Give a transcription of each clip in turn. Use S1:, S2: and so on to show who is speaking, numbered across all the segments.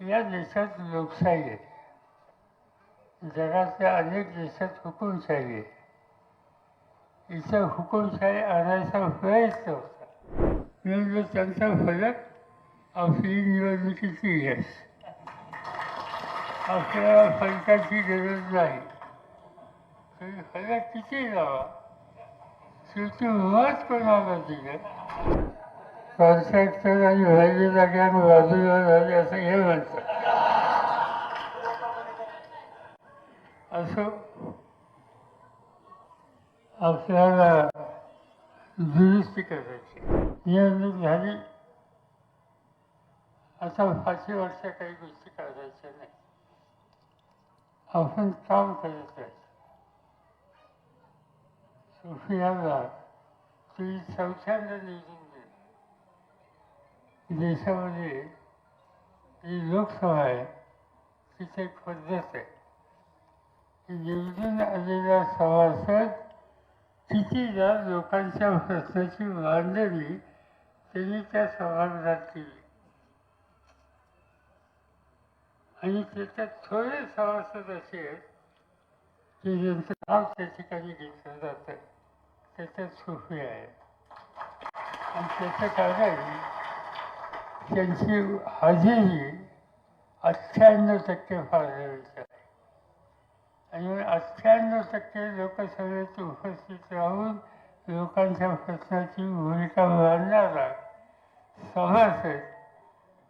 S1: या देशात लोकशाही आहे. जगातल्या अनेक देशात हुकुमशाही आहे. इथं हुकुमशाही आणायचा प्रयत्न नव्हता म्हणजे त्यांचा फलक आपली निवडणुकीची यश. आपल्याला फलकाची गरज नाही. तुम्ही फलक किती लावा शेवटी मत कोणाला दिलं? कॉन्ट्रॅक्टर आणि व्हायचे जाग्यावर बाजूला झाले असं हे म्हणतात असं आपल्याला दुरुस्ती करायची निवडणूक झाली आता पाचशे वर्ष काही गोष्टी करायच्या नाही आपण काम करत राहायचं सोफियाला ती चौथ्यांदा निवडून देशामध्ये जी लोकसभा आहे तिथे एक पद्धत आहे. की निवडून आलेला सभासद कितीदा लोकांच्या प्रश्नाची मांडणी त्यांनी त्या सभागृहात केली. आणि त्याच्यात थोडे सभासद असे आहेत की ज्यांचं नाव त्या ठिकाणी घेतलं जातं त्याच्यात सोपे आहे आणि त्याचं कारण त्यांची हजेरी अठ्ठ्याण्णव टक्के फाळलेली आहे आणि अठ्ठ्याण्णव टक्के लोकसभेत उपस्थित राहून लोकांच्या प्रश्नाची भूमिका मांडणारा सभासद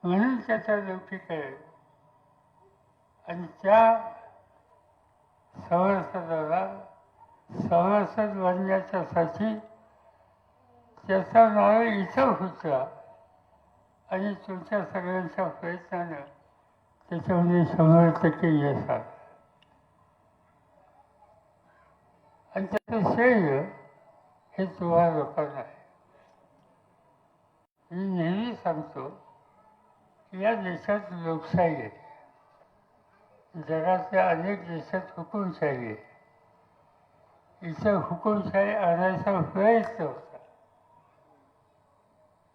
S1: म्हणून त्याचा लौकिक आहे. आणि त्या सभासदाला सभासद बनण्याच्यासाठी त्याचा नाव इथं होता. आणि तुमच्या सगळ्यांच्या प्रयत्नानं त्याच्यामध्ये शंभर टक्के यश आलं आणि त्याचं श्रेय हे तुम्हा लोकांना आहे. मी नेहमी सांगतो की या देशात लोकशाही आहे. जगातल्या अनेक देशात हुकुमशाही आहे. इथं हुकुमशाही आणायचा प्रयत्न होता.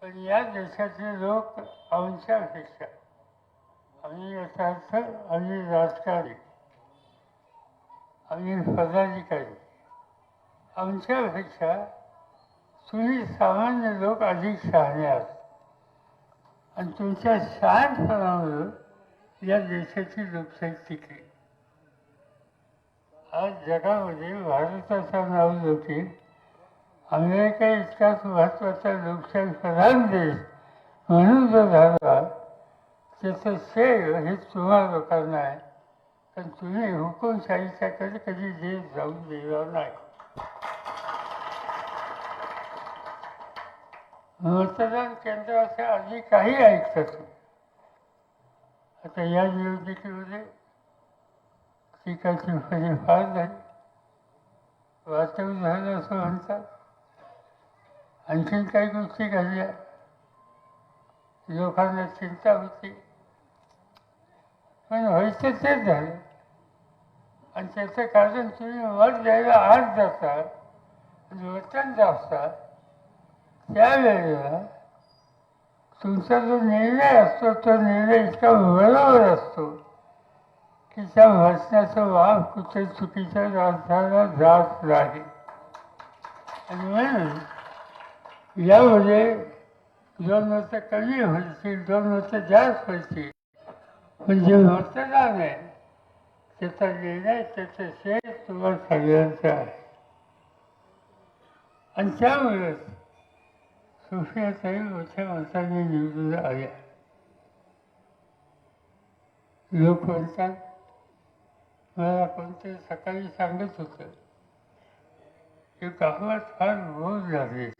S1: पण या देशातले लोक आमच्यापेक्षा आम्ही याचा अर्थ आम्ही राजकारणी आम्ही पदाधिकारी आमच्यापेक्षा तुम्ही सामान्य लोक अधिक शहाणे आहात. आणि तुमच्या शहाणपणामुळे या देशाची लोकशाही टिकली. आज जगामध्ये भारताचं नाव लोके अमेरिका इतकाच महत्त्वाचा लोकशाही प्रधान देश म्हणून जो झाला. त्याचं श्रेय हे तुम्हा लोकांना आहे. पण तुम्ही हुकुमशाहीच्याकडे कधी देश जाऊन दिला नाही. मतदान केंद्राच्या आधी काही ऐकतात. आता या निवडणुकीमध्ये पिकाची फळी फार झाली. वाचवून झालं असं म्हणतात. आणखीन काही गोष्टी घडल्या. लोकांना चिंता होती. पण व्हायचं तेच झालं. आणि त्याचं कारण तुम्ही मत द्यायला आज जाता वचन जाता. त्यावेळेला तुमचा जो निर्णय असतो तो निर्णय इतका बरोबर असतो की त्या भाषणाचा वाव कुठे चुकीच्या झाला जात नाही. आणि म्हणून यामध्ये दोन मतं कमी होतील दोन मतं जास्त होतील पण जे मतदान आहे त्याचा निर्णय त्याचं श्रेय तुम्हाला सगळ्यांचं आहे. आणि त्यामुळेच सुफियाताई मोठ्या मताने निवडून आल्या लोक म्हणतात मला कोणते सकाळी सांगत होतं की गावात फार रोज झाली.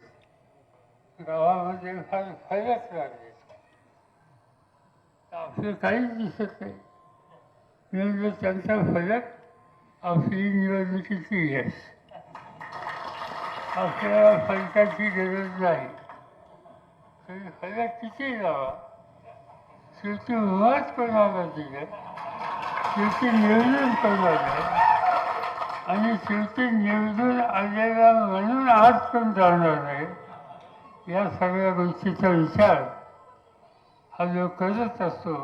S1: गावामध्ये फार फरक लागले आपलं काहीच दिसत नाही. म्हणजे त्यांचा फलक आपली निवडणुकीची यश आपल्याला फलकाची गरज नाही. तुम्ही फलक किती लावा शेवटी मत कोणाला दिलं? शेवटी निवडून कोणाला आणि शेवटी निवडून आलेला म्हणून आज पण जाणार नाही या सगळ्या गोष्टीचा विचार हा जो करत असतो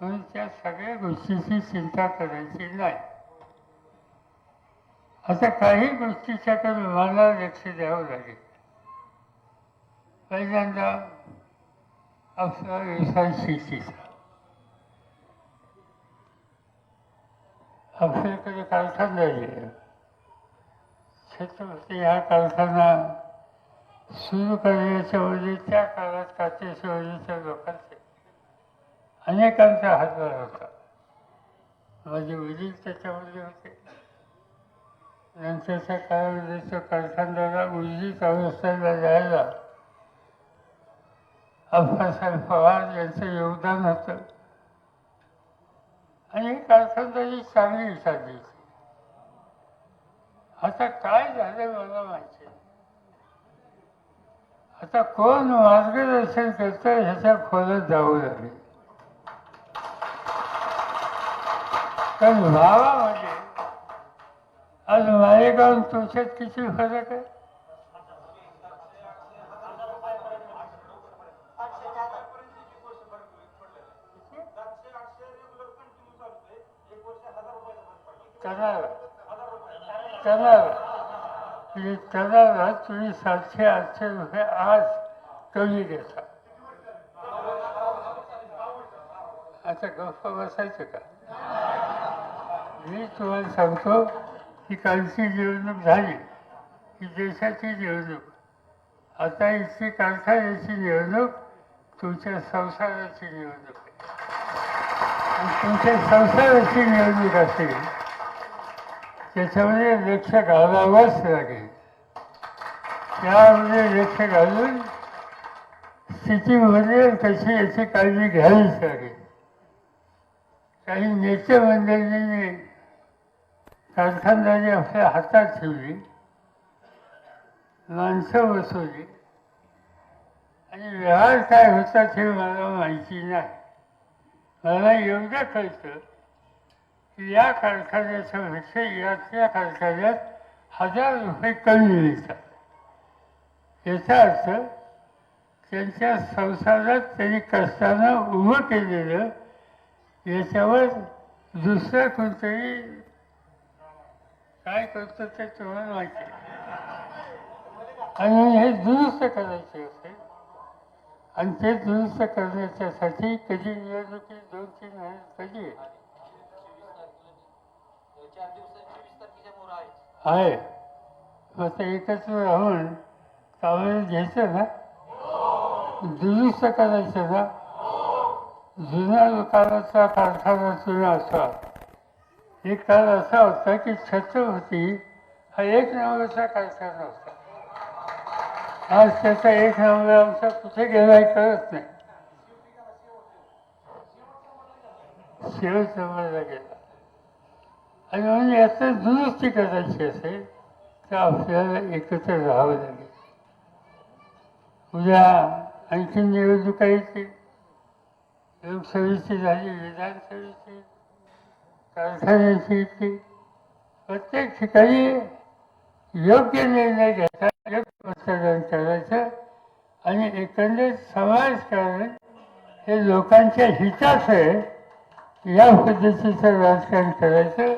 S1: म्हणून त्या सगळ्या गोष्टीची चिंता करायची नाही. आता काही गोष्टीच्याकडे मला लक्ष द्यावं लागेल. पहिल्यांदा आपला व्यवसाय शेतीचा. आपल्याकडे कारखाना आहे छत्रपती हा कारखाना सुरू करण्याच्या वेळी त्या काळात काटेश्वरीच्या लोकांचे अनेकांचा हातभार होता. माझे वडील त्याच्यामध्ये होते. नंतरच्या काळामध्ये तो कारखानदारा उर्जित अवस्थेला जायला अप्पासाहेब पवार यांचं योगदान होतं. आणि कारखानदारी चांगली विचार होती आता काय झालं मला माहिती? आता कोण मार्गदर्शन करतं ह्याच्या खोलात जावं लागेल कारण भावामध्ये आज मालेगाव तुमच्यात किती फरक आहे? करणार करणार म्हणजे करणार तुम्ही सातशे आठशे रुपये आज कमी देता आता गप्पा बसायचं का? मी तुम्हाला सांगतो ही कालची निवडणूक झाली ही देशाची निवडणूक. आता इथली कारखान्याची निवडणूक तुमच्या संसाराची निवडणूक आहे. आणि तुमच्या संसाराची निवडणूक असेल त्याच्यामध्ये लक्ष घालावंच लागेल त्यामध्ये लक्ष घालून स्थितीमध्ये कशी याची काळजी घ्यावीच लागेल काही नेते मंडळींनी कारखानदारी आपल्या हातात ठेवली. माणसं बसवली. आणि व्यवहार काय होतात हे मला माहिती नाही. मला एवढं कळतं या कारखान्याच्या पेक्षा यातल्या कारखान्यात हजार रुपये कमी मिळतात. याचा अर्थ त्यांच्या संसारात त्यांनी कष्टानं उभं केलेलं याच्यावर दुसरं कोणतरी काय करतं ते तुम्हाला माहिती आहे. आणि हे दुरुस्त करायचे होते. आणि ते दुरुस्त करण्याच्यासाठी कधी निवडणुकीत दोन तीन महिने कधी आहे. हो, मग एकत्र राहून कावळी घ्यायचं ना? दुरुस्त करायचं ना? जुन्या काळाचा कारखाना जुना असा. एक काळ असा होता की छत्रपती हा एक नंबरचा कारखाना होता. आज त्याचा एक नंबर आमचा कुठे गेलाय कळत नाही. शेवट नंबरला गेला. आणि म्हणून याचं दुरुस्ती करायची असेल तर आपल्याला एकत्र राहावं लागेल. उद्या आणखी निवडणुका येतील. लोकसभेची झाली विधानसभेची कारखान्याची येते प्रत्येक ठिकाणी योग्य निर्णय घ्यायचा योग्य मतदान करायचं आणि एकंदरीत समाजकारण हे लोकांच्या हिताचं आहे या पद्धतीचं राजकारण करायचं.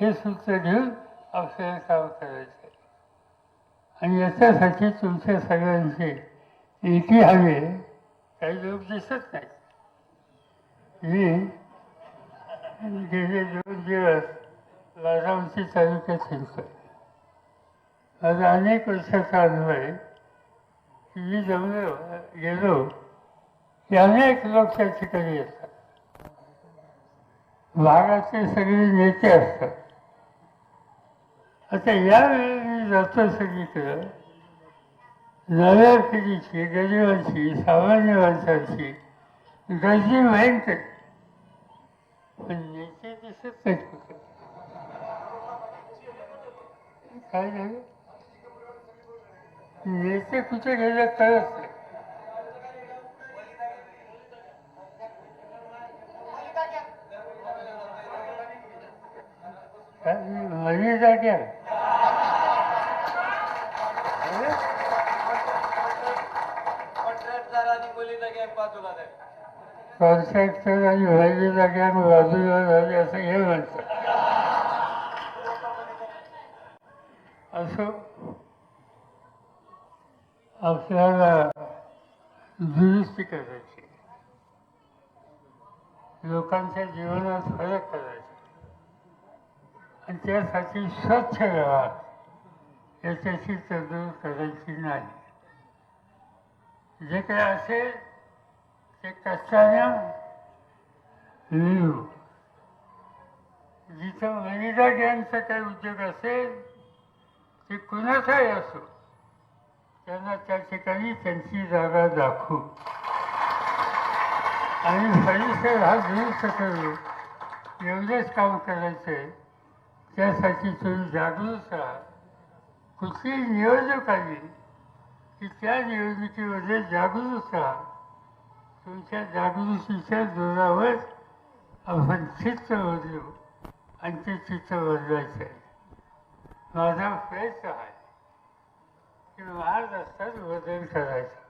S1: हे सूत्र घेऊन आपल्याला काम करायचं. आणि याच्यासाठी तुमच्या सगळ्यांचे एकी हवे काही लोक दिसत नाही मी गेले दोन दिवस बारामती तालुक्यात हिंडतोय माझा अनेक वर्षाचा अनुभव आहे की मी जमलो गेलो की अनेक लोक त्या ठिकाणी येतात. भागाचे सगळे नेते असतात. आता यावेळी मी जातो सगळीकडं नव्या पिढीची गरिबांची सामान्य माणसांची गर्दी भयंकर पण नेते दिसत नाहीत कुठे काय झालं? नेते कुठे गेले कळत नाही. काय? मनी जाग्या
S2: आणि बाजूला
S1: कॉन्ट्रॅक्टर आणि व्हायची जागा बाजूला झाली असं हे म्हणतात. असं आपल्याला दुरुस्ती करायची. लोकांच्या जीवनात फरक करायचा. आणि त्यासाठी स्वच्छ व्यवहार याच्याशी तडजोड करायची नाही. जे काही असेल ते कष्टानं लिहू? जिथं वनिता ज्ञानचा काही उद्योग असेल ते कुणाचाही असो त्यांना त्या ठिकाणी त्यांची जागा दाखवू. आणि परिसर हा दुरुस्त करू एवढेच काम करायचं आहे त्यासाठी तुम्ही जागरूक राहा. कुठली निवडणूक आली की त्या निवडणुकीमध्ये जागृत राहा तुमच्या जागृतीच्या जोरावर आपण चित्र बदलू आणि ते चित्र बदलायचं आहे माझा प्रयत्न आहे की महाराष्ट्रात बदल करायचा.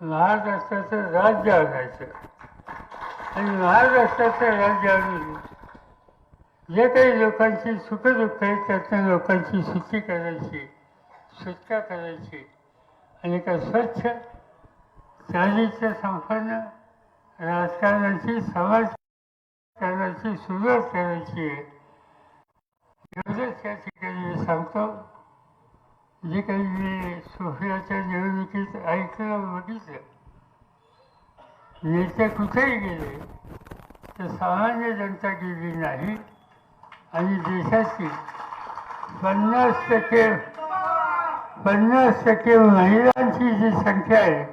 S1: महाराष्ट्राचं राज्य आणायचं. आणि महाराष्ट्राचं राज्य आणून जे काही लोकांची सुखदुःख आहेत त्यातनं लोकांची सुट्टी करायची सुटका करायची आणि एका स्वच्छ चालीचं संपन्न राजकारणाची समाजकारणाची सुरुवात करायची आहे एवढंच या ठिकाणी मी सांगतो. जे काही मी सोफियाच्या निवडणुकीत ऐकलं बघितलं. नेते कुठेही गेले तर सामान्य जनता गेली नाही. आणि देशाची पन्नास टक्के पन्नास टक्के महिलांची जी संख्या आहे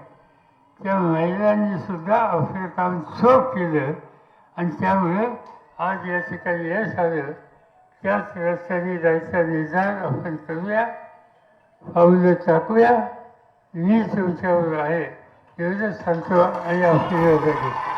S1: त्या महिलांनी सुद्धा आपलं काम चोख केलं. आणि त्यामुळे आज या ठिकाणी यश आलं त्याच रस्त्याने जायचा निर्धार आपण करूया पाऊलं टाकूया. मी तुमच्यावर आहे. एवढंच सांगतो. आणि आपली घेतो